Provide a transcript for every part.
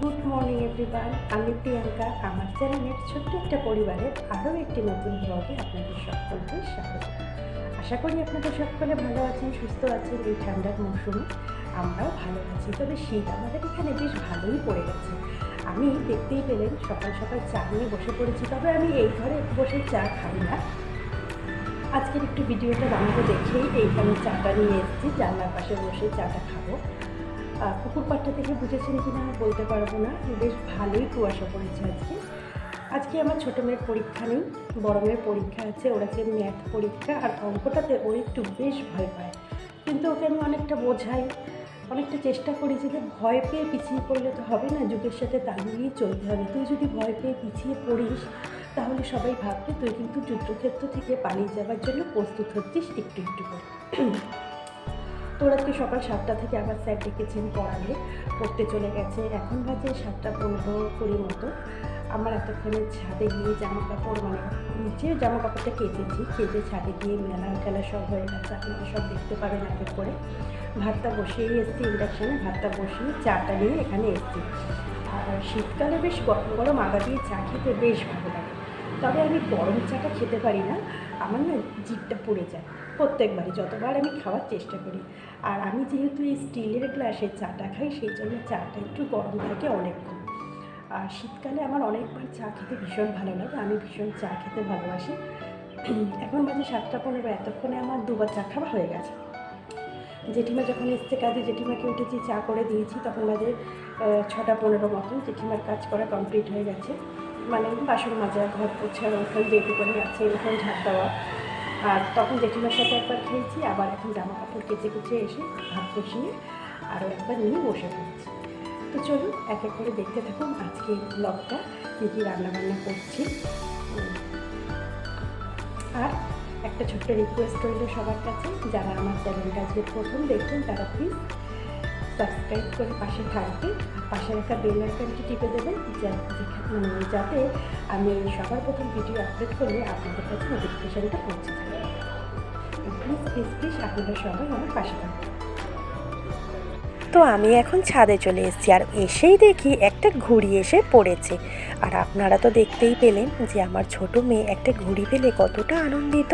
Good morning everyone আমি প্রিয়াঙ্কা। আমার চ্যানেলের ছোট্ট একটা পরিবারের আরও একটি নতুন ব্লগে আপনাদের সকলকে স্বাগত। আশা করি আপনাদের সকলে ভালো আছেন, সুস্থ আছেন এই ঠান্ডার মৌসুমে। আমরাও ভালো আছি, তবে শীত আমাদের এখানে বেশ ভালোই পড়ে গেছে। আমি দেখতেই পেলেন, সকাল সকাল চা নিয়ে বসে পড়েছি, তবে আমি এই ঘরে বসে চা খাই না। আজকের একটু ভিডিওটা বানাবো দেখেই এইখানে চাটা নিয়ে এসেছি, জানলার পাশে বসে চাটা খাব। পুকুর পাড়টা থেকে বুঝেছেন কি না বলতে পারব না বেশ ভালোই কুয়াশা পড়েছে আজকে। আজকে আমার ছোটো মেয়ের পরীক্ষা নেই, বড় মেয়ের পরীক্ষা আছে, ওর আছে ম্যাথ পরীক্ষা, আর অঙ্কটাতে ও একটু বেশ ভয় পায়। কিন্তু ওকে আমি অনেকটা বোঝাই, অনেকটা চেষ্টা করি যে যে ভয় পেয়ে পিছিয়ে পড়লে তো হবে না, যুগের সাথে মিলিয়ে চলতে হবে। তুই যদি ভয় পেয়ে পিছিয়ে পড়িস, তাহলে সবাই ভাববে তুই কিন্তু যুদ্ধক্ষেত্র থেকে পালিয়ে যাওয়ার জন্য প্রস্তুত হচ্ছিস একটু একটু করে। তো ওরা আজকে সকাল সাতটা থেকে আবার স্যার ডেকেছেন পড়ালে, পড়তে চলে গেছে। এখন বাজে সাতটা পনেরো কুড়ি মতো। আমার এতক্ষণে ছাদে গিয়ে জামা কাপড় মানে নিচে জামা কাপড়টা কেচেছি। কেচে ছাদে গিয়ে মেলা টেলা সব হয়ে গেছে। আপনারা সব দেখতে পাবেন এক করে। ভাতটা বসিয়েই এসেছি ইন্ডাকশানে। ভাতটা বসিয়ে চাটা নিয়ে এখানে এসেছি। আর শীতকালে বেশ গরম গরম আদা দিয়ে চা খেতে বেশ ভালো লাগে। তবে আমি গরম চাটা খেতে পারি না। আমার না জিভটা পড়ে যায়। প্রত্যেকবারই, যতবার আমি খাওয়ার চেষ্টা করি। আর আমি যেহেতু এই স্টিলের গ্লাসে চাটা খাই, সেই জন্য চাটা একটু গরম থাকে অনেকক্ষণ। আর শীতকালে আমার অনেকবার চা খেতে ভীষণ ভালো লাগে। আমি ভীষণ চা খেতে ভালোবাসি। এখন বাজে সাতটা পনেরো, এতক্ষণে আমার দুবার চা খাওয়া হয়ে গেছে। জেঠিমা যখন এসছে কাজে, জেঠিমাকে উঠেছি, চা করে দিয়েছি, তখন বাজে ছটা পনেরো মতন। জেঠিমার কাজ করা কমপ্লিট হয়ে গেছে। মানে বাসন মাজা ঘর পোছা ওখান যেটুকুনি আছে, ওখানে ঝাঁট দেওয়া। আর তখন জেঠিমার সাথে একবার খেয়েছি, আবার এখন জামা কাপড় কেচে কুচে এসে ভাত বসিয়ে আরও একবার নিয়ে বসে পড়েছি। তো চলুন, এক এক করে দেখতে থাকুন আজকে ব্লগটা, কী কী রান্নাবান্না করছি। আর একটা ছোট্ট রিকোয়েস্ট রইল সবার কাছে, যারা আমার চ্যানেলটা আজকে প্রথম দেখবেন তারা প্লিজ সাবস্ক্রাইব করে পাশে থাকবে। পাশে একটা বেল আইকনটি টিপে দেবেন যাতে আমি সবার প্রথম ভিডিও আপলোড করলে আপনাদের কাছে নোটিফিকেশানটা পৌঁছে যাবে প্লিজ প্লিজ প্লিজ আপনারা সবাই আমার পাশে থাকবেন তো আমি এখন ছাদে চলে এসেছি, আর এসেই দেখি একটা ঘুড়ি এসে পড়েছে। আর আপনারা তো দেখতেই পেলেন যে আমার ছোট মেয়ে একটা ঘুড়ি পেলে কতটা আনন্দিত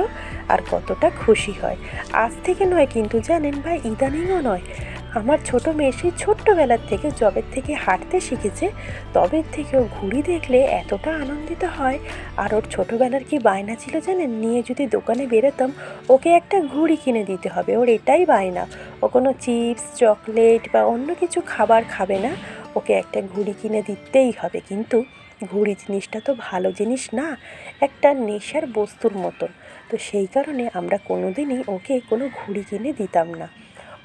আর কতটা খুশি হয়। আজ থেকে নয় কিন্তু জানেন বা ইদানিংও নয়। আমার ছোট মেয়ে সেই ছোট্টবেলার থেকে জবের থেকে হাঁটতে শিখেছে তবের থেকেও ঘুড়ি দেখলে এতটা আনন্দিত হয়। আর ওর ছোটোবেলার কি বায়না ছিল জানেন? নিয়ে যদি দোকানে বেরোতাম, ওকে একটা ঘুড়ি কিনে দিতে হবে। ওর এটাই বায়না। ও কোনো চিপস, চকলেট বা অন্য কিছু খাবার খাবে না। ওকে একটা ঘুড়ি কিনে দিতেই হবে। কিন্তু ঘুড়ি জিনিসটা তো ভালো জিনিস না, একটা নেশার বস্তুর মতন। তো সেই কারণে আমরা কোনো দিনই ওকে কোনো ঘুড়ি কিনে দিতাম না।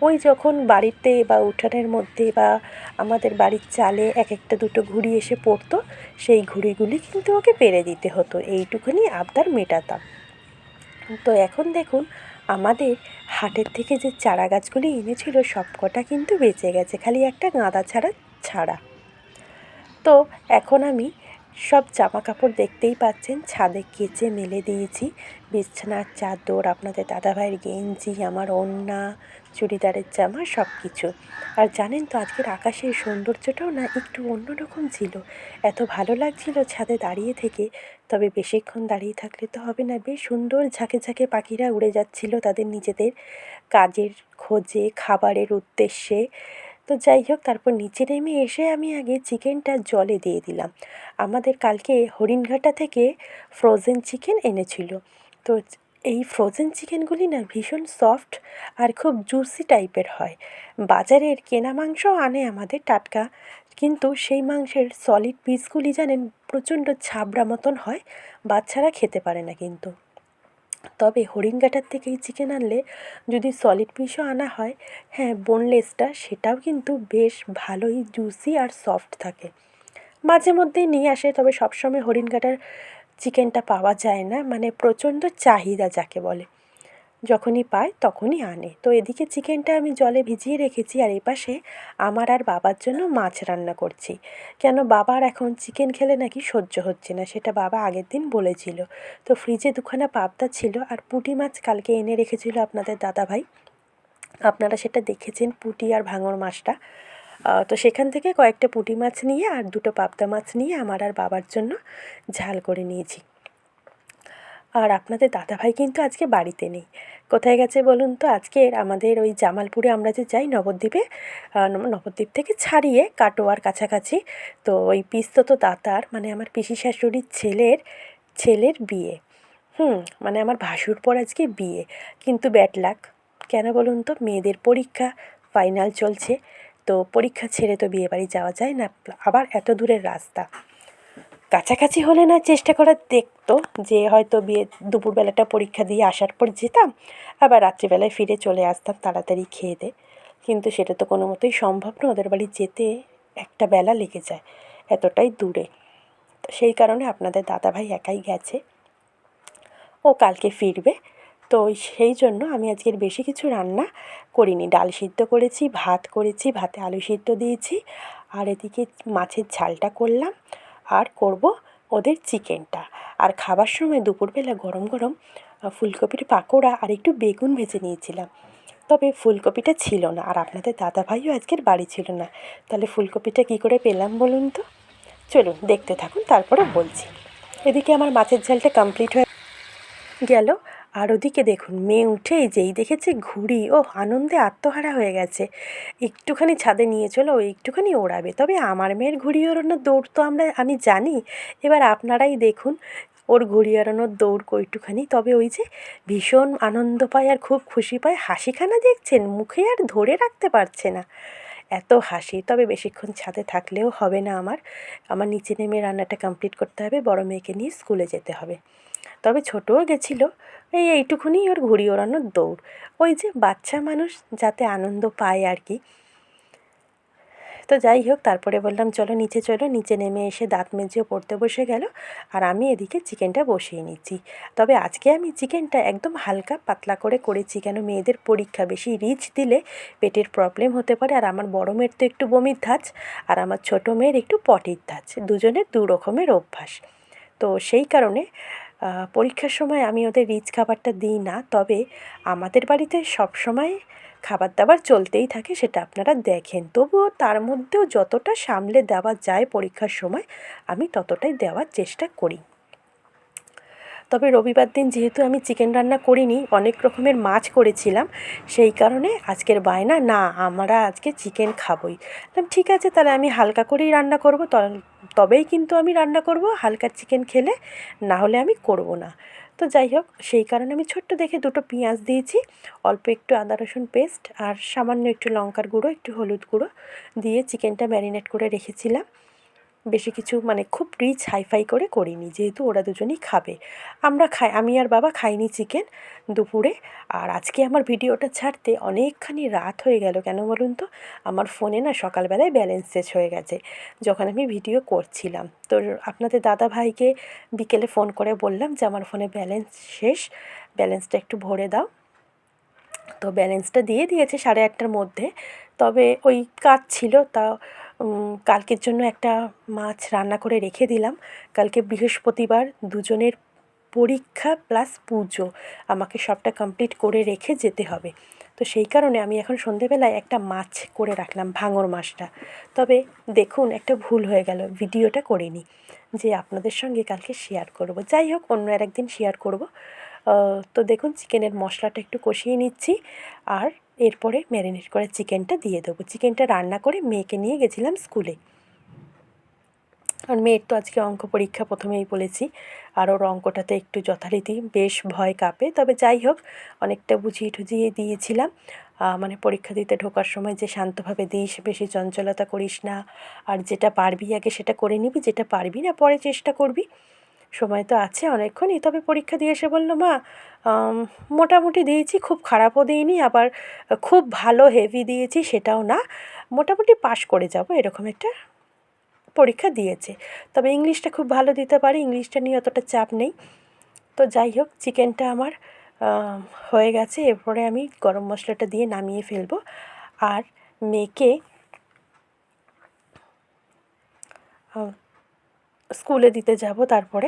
ওই যখন বাড়িতে বা উঠানের মধ্যে বা আমাদের বাড়ির চালে এক একটা দুটো ঘুড়ি এসে পড়তো, সেই ঘুড়িগুলি কিন্তু ওকে পেরে দিতে হতো। এইটুকুনি আবদার মেটাতাম। তো এখন দেখুন, আমাদের হাটের থেকে যে চারা গাছগুলি এনেছিল, সবকটা কিন্তু বেঁচে গেছে, খালি একটা গাঁদা ছাড়া ছাড়া। তো এখন আমি সব জামা কাপড় দেখতেই পাচ্ছেন, ছাদে কেচে মেলে দিয়েছি। বিছানার চাদর, আপনাদের দাদাভাইয়ের গেঞ্জি, আমার ওড়না, চুড়িদারের জামা সব কিছু আর জানেন তো, আজকের আকাশের সৌন্দর্যটাও না একটু অন্যরকম ছিল। এত ভালো লাগছিল ছাদে দাঁড়িয়ে থেকে, তবে বেশিক্ষণ দাঁড়িয়ে থাকলে তো হবে না বেশ সুন্দর ঝাঁকে ঝাঁকে পাখিরা উড়ে যাচ্ছিল তাদের নিজেদের কাজের খোঁজে, খাবারের উদ্দেশ্যে। তো যাই হোক, তারপর নিচে নেমে এসে আমি আগে চিকেনটা জলে দিয়ে দিলাম। আমাদের কালকে হরিণঘাটা থেকে ফ্রোজেন চিকেন এনেছিল। তো এই ফ্রোজেন চিকেনগুলি না ভীষণ সফট আর খুব জুসি টাইপের হয়। বাজারের কেনা মাংস আনে আমাদের টাটকা, কিন্তু সেই মাংসের সলিড পিসগুলি জানেন, প্রচণ্ড ছাবড়া মতন হয়, বাচ্চারা খেতে পারে না কিন্তু। তবে হরিণঘাটার থেকে এই চিকেন আনলে যদি সলিড পিসও আনা হয় হ্যাঁ বোনলেসটা সেটাও কিন্তু বেশ ভালোই জুসি আর সফট থাকে। মাঝে মধ্যেই নিয়ে আসে, তবে সবসময় হরিণঘাটার চিকেনটা পাওয়া যায় না মানে প্রচণ্ড চাহিদা যাকে বলে। যখনই পায় তখনই আনে। তো এদিকে চিকেনটা আমি জলে ভিজিয়ে রেখেছি আর এপাশে আমার আর বাবার জন্য মাছ রান্না করছি। কেন বাবার এখন চিকেন খেলে নাকি সহ্য হচ্ছে না, সেটা বাবা আগের দিন বলেছিল। তো ফ্রিজে দুখানা পাবদা ছিল আর পুঁটি মাছ কালকে এনে রেখেছিল আপনাদের দাদাভাই আপনারা সেটা দেখেছেন, পুঁটি আর ভাঙর মাছটা। তো সেখান থেকে কয়েকটা পুঁটি মাছ নিয়ে আর দুটো পাবদা মাছ নিয়ে আমার আর বাবার জন্য ঝাল করে নিয়েছি। আর আপনাদের দাদাভাই কিন্তু আজকে বাড়িতে নেই। কোথায় গেছে বলুন তো? আজকের আমাদের ওই জামালপুরে আমরা যে যাই নবদ্বীপে নবদ্বীপ থেকে ছাড়িয়ে কাটোয়ার কাছাকাছি। তো ওই পিস্তত দাতার মানে আমার পিসি শাশুড়ির ছেলের ছেলের বিয়ে। হুম মানে আমার ভাসুর পর আজকে বিয়ে। কিন্তু ব্যাড লাক কেন বলুন তো? মেয়েদের পরীক্ষা ফাইনাল চলছে। তো পরীক্ষা ছেড়ে তো বিয়ে বাড়ি যাওয়া যায় না। আবার এত দূরের রাস্তা। কাছাকাছি হলে না চেষ্টা করার দেখতো যে হয়তো বিয়ে দুপুরবেলাটা পরীক্ষা দিয়ে আসার পর যেতাম, আবার রাত্রিবেলায় ফিরে চলে আসতাম তাড়াতাড়ি খেয়ে দে। কিন্তু সেটা তো কোনো মতোই সম্ভব না, ওদের বাড়ি যেতে একটা বেলা লেগে যায়, এতটাই দূরে। সেই কারণে আপনাদের দাদাভাই একাই গেছে। ও কালকে ফিরবে, তো সেই জন্য আমি আজকের বেশি কিছু রান্না করিনি। ডাল সিদ্ধ করেছি, ভাত করেছি, ভাতে আলু সিদ্ধ দিয়েছি, আর এদিকে মাছের ঝালটা করলাম। আর করব ওদের চিকেনটা। আর খাবার সময় দুপুরবেলা গরম গরম ফুলকপির পাকোড়া আর একটু বেগুন ভেজে নিয়েছিলাম। তবে ফুলকপিটা ছিল না আর আপনাদের দাদাভাইও আজকের বাড়ি ছিল না। তাহলে ফুলকপিটা কী করে পেলাম বলুন তো? চলুন দেখতে থাকুন, তারপরে বলছি। এদিকে আমার মাছের ঝালটা কমপ্লিট হয়ে গেল। আর ওদিকে দেখুন, মেয়ে উঠেই যেই দেখেছে ঘুড়ি ও আনন্দে আত্মহারা হয়ে গেছে। একটুখানি ছাদে নিয়ে চলো, একটুখানি ওড়াবে। তবে আমার মেয়ের ঘুড়ি ওড়ানোর দৌড় তো আমরা, আমি জানি। এবার আপনারাই দেখুন, ওর ঘুড়ি ওড়ানোর দৌড় কইটুখানি তবে ওই যে ভীষণ আনন্দ পায় আর খুব খুশি পায়, হাসিখানা দেখছেন, মুখে আর ধরে রাখতে পারছে না। এত হাসি, তবে বেশিক্ষণ ছাদে থাকলেও হবে না আমার। আমার নিচে নেমে রান্নাটা কমপ্লিট করতে হবে, বড় মেয়েকে নিয়ে স্কুলে যেতে হবে। তবে ছোটও গেছিল, এই এইটুকুনি ওর ঘুড়ি ওড়ানোর দৌড়। ওই যে বাচ্চা মানুষ যাতে আনন্দ পায় আর কি তো যাই হোক, তারপরে বললাম, চলো নিচে চলো। নিচে নেমে এসে দাঁত মেজেও পড়তে বসে গেল আর আমি এদিকে চিকেনটা বসিয়ে নিচ্ছি। তবে আজকে আমি চিকেনটা একদম হালকা পাতলা করে করেছি কেন মেয়েদের পরীক্ষা। বেশি রিচ দিলে পেটের প্রবলেম হতে পারে আর আমার বড় মেয়ের তো একটু বমির ধাঁচ আর আমার ছোটো মেয়ের একটু পটির ধাঁচ। দুজনের দু রকমের অভ্যাস। তো সেই কারণে পরীক্ষার সময় আমি ওদের রিচ খাবারটা দিই না। তবে আমাদের বাড়িতে সব সময় খাবার দাবার চলতেই থাকে, সেটা আপনারা দেখেন। তবুও তার মধ্যেও যতটা সামলে দেওয়া যায় পরীক্ষার সময়, আমি ততটাই দেওয়ার চেষ্টা করি। তবে রবিবার দিন যেহেতু আমি চিকেন রান্না করিনি, অনেক রকমের মাছ করেছিলাম, সেই কারণে আজকের বায়না, না, আমরা আজকে চিকেন খাবই। ঠিক আছে, তাহলে আমি হালকা করেই রান্না করব তবেই কিন্তু আমি রান্না করব, হালকা চিকেন খেলে না হলে আমি করব না। তো যাই হোক, সেই কারণে আমি ছোট্ট দেখে দুটো পেঁয়াজ দিয়েছি। অল্প একটু আদা, রসুন পেস্ট আর সামান্য একটু লঙ্কার গুঁড়ো, একটু হলুদ গুঁড়ো দিয়ে চিকেনটা ম্যারিনেট করে রেখেছিলাম। বেশি কিছু মানে খুব রিচ হাইফাই করে করিনি, যেহেতু ওরা দুজনেই খাবে। আমরা খাই, আমি আর বাবা খাইনি চিকেন দুপুরে, আর আজকে আমার ভিডিওটা ছাড়তে অনেকখানি রাত হয়ে গেল, কেন বলুন তো? আমার ফোনে না সকালবেলায় ব্যালেন্স শেষ হয়ে গেছে, যখন আমি ভিডিও করছিলাম। তো আপনাদের দাদা ভাইকে বিকেলে ফোন করে বললাম যে, আমার ফোনে ব্যালেন্স শেষ ব্যালেন্সটা একটু ভরে দাও। তো ব্যালেন্সটা দিয়ে দিয়েছে সাড়ে আটটার মধ্যে, তবে ওই কাজ ছিল তা কালকের জন্য একটা মাছ রান্না করে রেখে দিলাম। কালকে বৃহস্পতিবার দুজনের পরীক্ষা প্লাস পুজো। আমাকে সবটা কমপ্লিট করে রেখে যেতে হবে। তো সেই কারণে আমি এখন সন্ধেবেলায় একটা মাছ করে রাখলাম, ভাঙর মাছটা। তবে দেখুন, একটা ভুল হয়ে গেল, ভিডিওটা করিনি। যে আপনাদের সঙ্গে কালকে শেয়ার করব। যাই হোক, অন্য আর একদিন শেয়ার করব তো দেখুন চিকেনের মশলাটা একটু কষিয়ে নিচ্ছি। আর এরপরে ম্যারিনেট করা চিকেনটা দিয়ে দেবো। চিকেনটা রান্না করে মেয়েকে নিয়ে গেছিলাম স্কুলে। আর মেয়ের তো আজকে অঙ্ক পরীক্ষা প্রথমেই বলেছি। আর ওর অঙ্কটাতে একটু যথারীতি বেশ ভয় কাঁপে। তবে যাই হোক, অনেকটা বুঝিয়ে টুঝিয়ে দিয়েছিলাম। মানে পরীক্ষা দিতে ঢোকার সময় যে শান্তভাবে দিস, বেশি চঞ্চলতা করিস না। আর যেটা পারবি আগে সেটা করে নিবি, যেটা পারবি না পরে চেষ্টা করবি। সময় তো আছে অনেকক্ষণই। তবে পরীক্ষা দিয়ে এসে বলল, মা মোটামুটি দিয়েছি, খুব খারাপও দিইনি, আবার খুব ভালো হেভি দিয়েছি, সেটাও না। মোটামুটি পাশ করে যাব। এরকম একটা পরীক্ষা দিয়েছে। তবে ইংলিশটা খুব ভালো দিতে পারে, ইংলিশটা নিয়ে অতটা চাপ নেই। তো যাই হোক, চিকেনটা আমার হয়ে গেছে। এরপরে আমি গরম মশলাটা দিয়ে নামিয়ে ফেলব। আর মেয়েকে স্কুলে দিতে যাব তারপরে।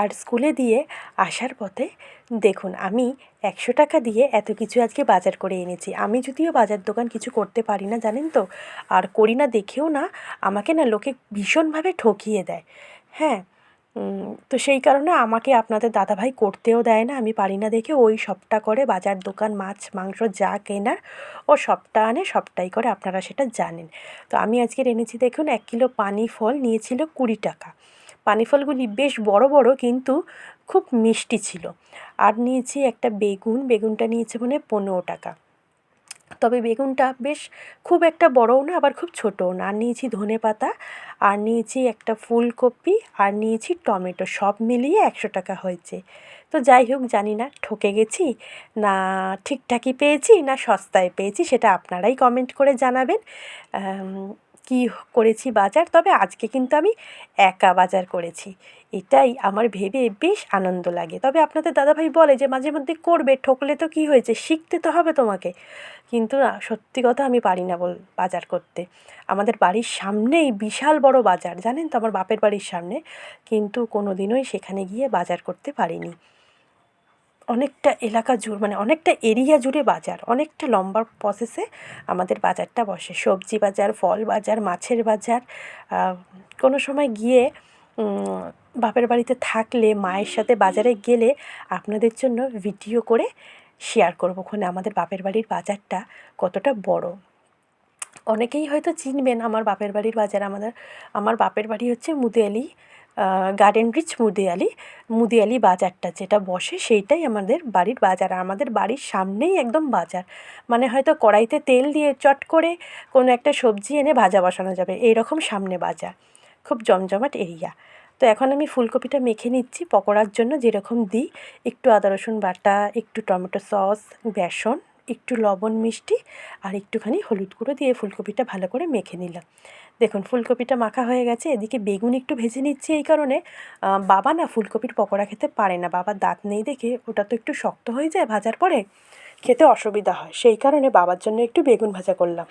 আর স্কুলে দিয়ে আসার পথে দেখুন, আমি একশো টাকা দিয়ে এত কিছু আজকে বাজার করে এনেছি। আমি যদিও বাজার দোকান কিছু করতে পারি না, জানেন তো? আর করি না দেখেও না, আমাকে না লোকে ভীষণভাবে ঠকিয়ে দেয়। হ্যাঁ তো সেই কারণে আমাকে আপনাদের দাদাভাই করতেও দেয় না। আমি পারি না দেখে ওই সবটা করে বাজার দোকান, মাছ, মাংস যা কেনার, ও সবটা আনে, সবটাই করে আপনারা সেটা জানেন। তো আমি আজকের এনেছি দেখুন, এক কিলো পানি ফল নিয়েছিল কুড়ি টাকা। পানি ফলগুলি বেশ বড় বড় কিন্তু খুব মিষ্টি ছিল। আর নিয়েছি একটা বেগুন, বেগুনটা নিয়েছে মানে পনেরো টাকা। তবে বেগুনটা বেশ খুব একটা বড়ও না, আবার খুব ছোটও না। আর নিয়েছি ধনে পাতা, আর নিয়েছি একটা ফুলকপি, আর নিয়েছি টমেটো, সব মিলিয়ে একশো টাকা হয়েছে। তো যাই হোক, জানি না ঠকে গেছি, না ঠিকঠাকই পেয়েছি, না সস্তায় পেয়েছি, সেটা আপনারাই কমেন্ট করে জানাবেন। কী করেছি বাজার, তবে আজকে কিন্তু আমি একা বাজার করেছি। এটাই আমার ভেবে বেশ আনন্দ লাগে। তবে আপনাদের দাদাভাই বলে যে, মাঝে মধ্যে করবে, ঠকলে তো কী হয়েছে? শিখতে তো হবে তোমাকে। কিন্তু না, সত্যি কথা আমি পারি না বল, বাজার করতে। আমাদের বাড়ির সামনেই বিশাল বড় বাজার, জানেন তো? আমার বাপের বাড়ির সামনে। কিন্তু কোনো দিনই সেখানে গিয়ে বাজার করতে পারিনি। অনেকটা এলাকা জুড়ে মানে অনেকটা এরিয়া জুড়ে বাজার, অনেকটা লম্বা প্রসেসে আমাদের বাজারটা বসে। সবজি বাজার, ফল বাজার, মাছের বাজার কোনো সময় গিয়ে বাপের বাড়িতে থাকলে, মায়ের সাথে বাজারে গেলে আপনাদের জন্য ভিডিও করে শেয়ার করব ওখানে আমাদের বাপের বাড়ির বাজারটা কতটা বড়। অনেকেই হয়তো চিনবেন আমার বাপের বাড়ির বাজার, আমাদের, আমার বাপের বাড়ি হচ্ছে মুদিয়ালি গার্ডেন রিচ মুদিয়ালি মুদিয়ালি বাজারটা যেটা বসে সেইটাই আমাদের বাড়ির বাজার। আর আমাদের বাড়ির সামনেই একদম বাজার। মানে হয়তো কড়াইতে তেল দিয়ে চট করে কোনো একটা সবজি এনে ভাজা বসানো যাবে। এইরকম সামনে বাজার। খুব জমজমাট এরিয়া। তো এখন আমি ফুলকপিটা মেখে নিচ্ছি। পকোড়ার জন্য যেরকম দিই, একটু আদা রসুন বাটা, একটু টমেটো সস, বেসন। একটু লবণ মিষ্টি আর একটুখানি হলুদ গুঁড়ো দিয়ে ফুলকপিটা ভালো করে মেখে নিলাম। দেখুন, ফুলকপিটা মাখা হয়ে গেছে, এদিকে বেগুন একটু ভেজে নিচ্ছি এই কারণে। বাবা না ফুলকপির পকোড়া খেতে পারে না, বাবার দাঁত নেই দেখে, ওটা তো একটু শক্ত হয়ে যায় ভাজার পরে, খেতে অসুবিধা হয়। সেই কারণে বাবার জন্য একটু বেগুন ভাজা করলাম।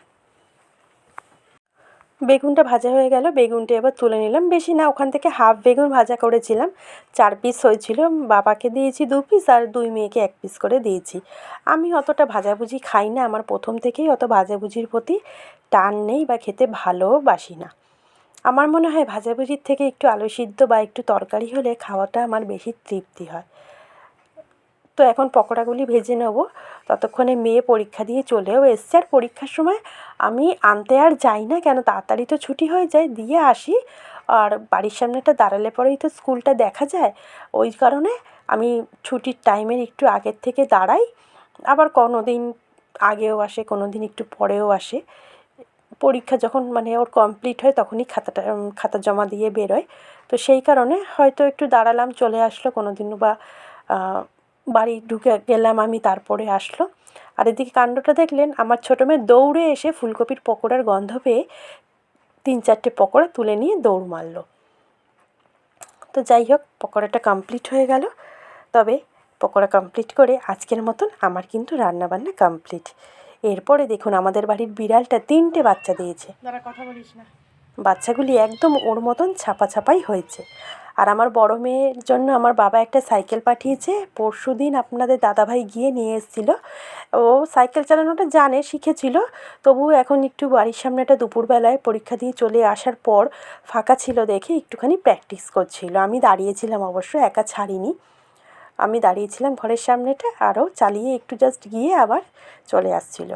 বেগুনটা ভাজা হয়ে গেল, বেগুনটা এবার তুলে নিলাম। বেশি না, ওখান থেকে হাফ বেগুন ভাজা করেছিলাম। চার পিস হয়েছিল, বাবাকে দিয়েছি দু পিস আর দুই মেয়েকে এক পিস করে দিয়েছি। আমি অতটা ভাজাভুজি খাই না, আমার প্রথম থেকেই অত ভাজাভুজির প্রতি টান নেই বা খেতে ভালোবাসি না। আমার মনে হয় ভাজাভুজির থেকে একটু আলু সিদ্ধ বা একটু তরকারি হলে খাওয়াটা আমার বেশি তৃপ্তি হয়। তো এখন পকোড়াগুলি ভেজে নেব। ততক্ষণে মেয়ে পরীক্ষা দিয়ে চলেও এসছে। আর পরীক্ষার সময় আমি আনতে আর যাই না, কেন তাড়াতাড়ি তো ছুটি হয়ে যায়, দিয়ে আসি। আর বাড়ির সামনেটা দাঁড়ালে পরেই তো স্কুলটা দেখা যায়। ওই কারণে আমি ছুটির টাইমের একটু আগের থেকে দাঁড়াই। আবার কোনো দিন আগেও আসে কোনো দিন একটু পরেও আসে। পরীক্ষা যখন মানে ওর কমপ্লিট হয়, তখনই খাতাটা খাতা জমা দিয়ে বেরোয়। তো সেই কারণে হয়তো একটু দাঁড়ালাম, চলে আসলো কোনো দিন বা বাড়ি ঢুকে গেলাম আমি তারপরে আসলো। আর এদিকে কাণ্ডটা দেখলেন আমার ছোটো মেয়ে দৌড়ে এসে ফুলকপির পকোড়ার গন্ধ পেয়ে তিন চারটে পকোড়া তুলে নিয়ে দৌড় মারলো। তো যাই হোক পকোড়াটা কমপ্লিট হয়ে গেল। তবে পকোড়া কমপ্লিট করে আজকের মতন আমার কিন্তু রান্নাবান্না কমপ্লিট এরপরে দেখুন আমাদের বাড়ির বিড়ালটা তিনটে বাচ্চা দিয়েছে। কথা বলিস না। বাচ্চাগুলি একদম ওর মতন ছাপা ছাপাই হয়েছে। আর আমার বড় মেয়ের জন্য আমার বাবা একটা সাইকেল পাঠিয়েছে। পরশু দিন আপনাদের দাদাভাই গিয়ে নিয়ে এসেছিল। ও সাইকেল চালানোটা জানে, শিখেছিল। তবু এখন একটু বাড়ির সামনে একটা দুপুরবেলায় পরীক্ষা দিয়ে চলে আসার পর ফাঁকা ছিল দেখে একটুখানি প্র্যাকটিস করছিল। আমি দাঁড়িয়েছিলাম অবশ্য, একা ছাড়িনি। আমি দাঁড়িয়েছিলাম ঘরের সামনেটা আরও চালিয়ে একটু জাস্ট গিয়ে আবার চলে আসছিল।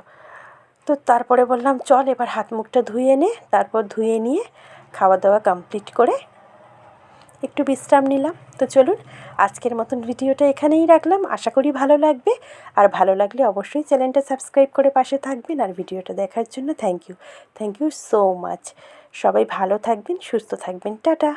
তো তারপরে বললাম, চল এবার হাত মুখটা ধুয়ে নে। তারপর ধুয়ে নিয়ে খাওয়া দাওয়া কমপ্লিট করে একটু বিশ্রাম নিলাম। তো চলুন, আজকের মতন ভিডিওটা এখানেই রাখলাম। আশা করি ভালো লাগবে। আর ভালো লাগলে অবশ্যই চ্যানেলটা সাবস্ক্রাইব করে পাশে থাকবেন আর ভিডিওটা দেখার জন্য thank you thank you so much সবাই ভালো থাকবেন, সুস্থ থাকবেন। টাটা।